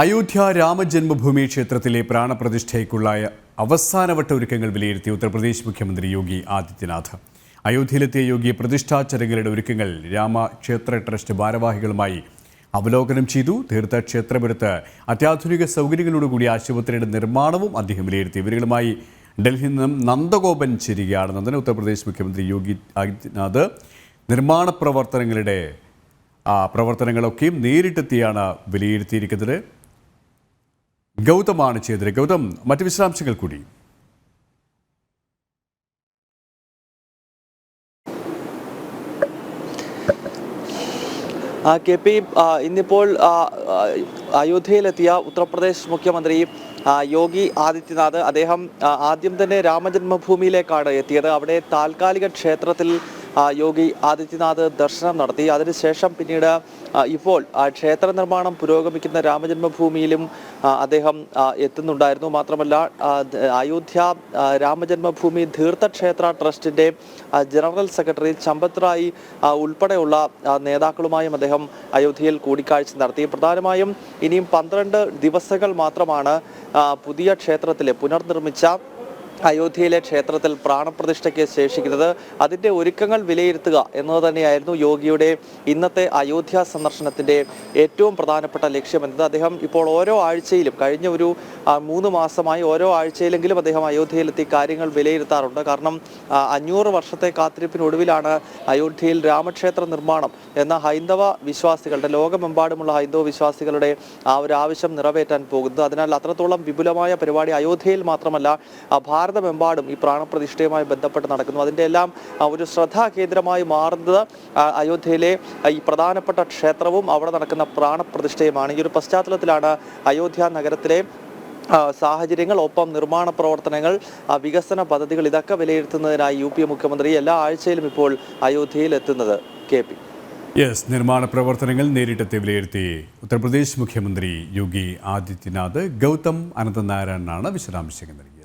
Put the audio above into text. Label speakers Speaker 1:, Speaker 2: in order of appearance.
Speaker 1: അയോധ്യ രാമജന്മഭൂമി ക്ഷേത്രത്തിലെ പ്രാണപ്രതിഷ്ഠയ്ക്കുള്ള അവസാനവട്ട ഒരുക്കങ്ങൾ വിലയിരുത്തി ഉത്തർപ്രദേശ് മുഖ്യമന്ത്രി യോഗി ആദിത്യനാഥ്. അയോധ്യയിലെത്തിയ യോഗി പ്രതിഷ്ഠാ ചടങ്ങുകളുടെ ഒരുക്കങ്ങൾ രാമക്ഷേത്ര ട്രസ്റ്റ് ഭാരവാഹികളുമായി അവലോകനം ചെയ്തു. തീർത്ഥ ക്ഷേത്രപുരത്ത് അത്യാധുനിക സൗകര്യങ്ങളോടുകൂടി ആശുപത്രിയുടെ നിർമ്മാണവും അദ്ദേഹം വിലയിരുത്തി. ഇവരുകളുമായി ഡൽഹിയിൽ നിന്നും നന്ദഗോപൻ ചേരുകയാണ് നന്ദന. ഉത്തർപ്രദേശ് മുഖ്യമന്ത്രി യോഗി ആദിത്യനാഥ് നിർമ്മാണ പ്രവർത്തനങ്ങളുടെ പ്രവർത്തനങ്ങളൊക്കെയും നേരിട്ടെത്തിയാണ് വിലയിരുത്തിയിരിക്കുന്നത്. ഗൗതമാണ് ചെയ്തത്. ഗൗതം മറ്റ് വിശദാംശങ്ങൾ കൂടി.
Speaker 2: കെ പി ഇന്നിപ്പോൾ അയോധ്യയിലെത്തിയ ഉത്തർപ്രദേശ് മുഖ്യമന്ത്രി യോഗി ആദിത്യനാഥ്. അദ്ദേഹം ആദ്യം തന്നെ രാമജന്മഭൂമിയിലേക്കാണ് എത്തിയത്. അവിടെ താൽക്കാലിക ക്ഷേത്രത്തിൽ യോഗി ആദിത്യനാഥ് ദർശനം നടത്തി. അതിനുശേഷം പിന്നീട് ഇപ്പോൾ ക്ഷേത്ര നിർമ്മാണം പുരോഗമിക്കുന്ന രാമജന്മഭൂമിയിലും അദ്ദേഹം എത്തുന്നുണ്ടായിരുന്നു. മാത്രമല്ല അയോധ്യ രാമജന്മഭൂമി തീർത്ഥക്ഷേത്ര ട്രസ്റ്റിന്റെ ജനറൽ സെക്രട്ടറി ചമ്പത് റായി ഉൾപ്പെടെയുള്ള നേതാക്കളുമായും അദ്ദേഹം അയോധ്യയിൽ കൂടിക്കാഴ്ച നടത്തി. പ്രധാനമായും ഇനിയും പന്ത്രണ്ട് ദിവസങ്ങൾ മാത്രമാണ് പുതിയ ക്ഷേത്രത്തിലെ പുനർനിർമ്മിച്ച അയോധ്യയിലെ ക്ഷേത്രത്തിൽ പ്രാണപ്രതിഷ്ഠയ്ക്ക് ശേഷിക്കുന്നത് അതിന്റെ ഒരുക്കങ്ങൾ വിലയിരുത്തുക എന്നത് തന്നെയായിരുന്നു യോഗിയുടെ ഇന്നത്തെ അയോധ്യ സന്ദർശനത്തിന്റെ ഏറ്റവും പ്രധാനപ്പെട്ട ലക്ഷ്യമെന്നത് അദ്ദേഹം ഇപ്പോൾ ഓരോ ആഴ്ചയിലും കഴിഞ്ഞ ഒരു മൂന്ന് മാസമായി ഓരോ ആഴ്ചയിലെങ്കിലും അദ്ദേഹം അയോധ്യയിലെത്തി കാര്യങ്ങൾ വിലയിരുത്താറുണ്ട്. കാരണം അഞ്ഞൂറ് വർഷത്തെ കാത്തിരിപ്പിനൊടുവിലാണ് അയോധ്യയിൽ രാമക്ഷേത്ര നിർമ്മാണം എന്ന ഹൈന്ദവ വിശ്വാസികളുടെ ലോകമെമ്പാടുമുള്ള ഹൈന്ദവ വിശ്വാസികളുടെ ആ ഒരു ആവശ്യം നിറവേറ്റാൻ പോകുന്നത്. അതിനാൽ അത്രത്തോളം വിപുലമായ പരിപാടി അയോധ്യയിൽ മാത്രമല്ല ആ, ഭാരതമെമ്പാടും ഈ പ്രാണപ്രതിഷ്ഠയുമായി ബന്ധപ്പെട്ട് നടക്കുന്നു. അതിന്റെ എല്ലാം ഒരു ശ്രദ്ധാ കേന്ദ്രമായി മാറുന്നത് അയോധ്യയിലെ ഈ പ്രധാനപ്പെട്ട ക്ഷേത്രവും അവിടെ നടക്കുന്ന പ്രാണപ്രതിഷ്ഠയുമാണ്. ഈ ഒരു പശ്ചാത്തലത്തിലാണ് അയോധ്യ നഗരത്തിലെ സാഹചര്യങ്ങൾ ഒപ്പം നിർമ്മാണ പ്രവർത്തനങ്ങൾ വികസന പദ്ധതികൾ ഇതൊക്കെ വിലയിരുത്തുന്നതിനായി യു പി മുഖ്യമന്ത്രി എല്ലാ ആഴ്ചയിലും ഇപ്പോൾ അയോധ്യയിൽ എത്തുന്നത് കെ പി.
Speaker 1: യെസ് നിർമ്മാണ പ്രവർത്തനങ്ങൾ നേരിട്ടെത്തി വിലയിരുത്തി ഉത്തർപ്രദേശ് മുഖ്യമന്ത്രി യോഗി ആദിത്യനാഥ് ഗൗതം അനന്തനാരായണനാണ് വിശദാംശങ്ങൾ നൽകിയത്.